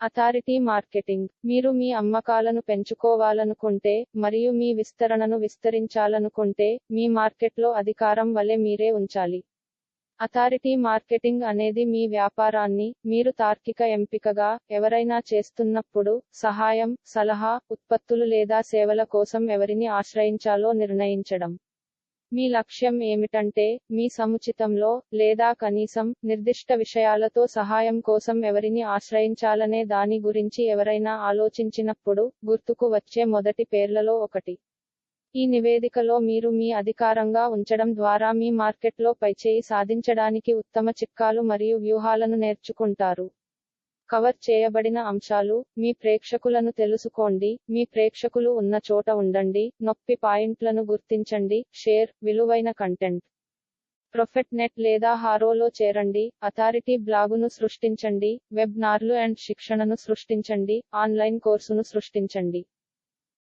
Authority marketing. మీరు మీ అమ్మకాలను పెంచుకోవాలనుకుంటే మరియు మీ విస్తరణను విస్తరించాలనుకుంటే మీ మార్కెట్లో అధికారం వలె మీరే ఉంచాలి. అథారిటీ మార్కెటింగ్ అనేది మీ వ్యాపారాన్ని మీరు తార్కిక ఎంపికగా ఎవరైనా చేస్తున్నప్పుడు సహాయం సలహా ఉత్పత్తులు లేదా సేవల కోసం ఎవరిని ఆశ్రయించాలో నిర్ణయించడం. మీ లక్ష్యం ఏమిటంటే మీ సముచితంలో లేదా కనీసం నిర్దిష్ట విషయాలతో సహాయం కోసం ఎవరిని ఆశ్రయించాలనే దాని గురించి ఎవరైనా ఆలోచించినప్పుడు గుర్తుకు వచ్చే మొదటి పేర్లలో ఒకటి. ఈ నివేదికలో మీరు మీ అధికారంగా ఉంచడం ద్వారా మీ మార్కెట్లో పైచేయి సాధించడానికి ఉత్తమ చిట్కాలు మరియు వ్యూహాలను నేర్చుకుంటారు. కవర్ చేయబడిన అంశాలు మీ ప్రేక్షకులను తెలుసుకోండి. మీ ప్రేక్షకులు ఉన్న చోట ఉండండి. నొప్పి పాయింట్లను గుర్తించండి. షేర్ విలువైన కంటెంట్. ప్రొఫెట్ నెట్ లేదా హారోలో చేరండి. అథారిటీ బ్లాగును సృష్టించండి. వెబ్ నార్లు అండ్ శిక్షణను సృష్టించండి. ఆన్లైన్ కోర్సును సృష్టించండి.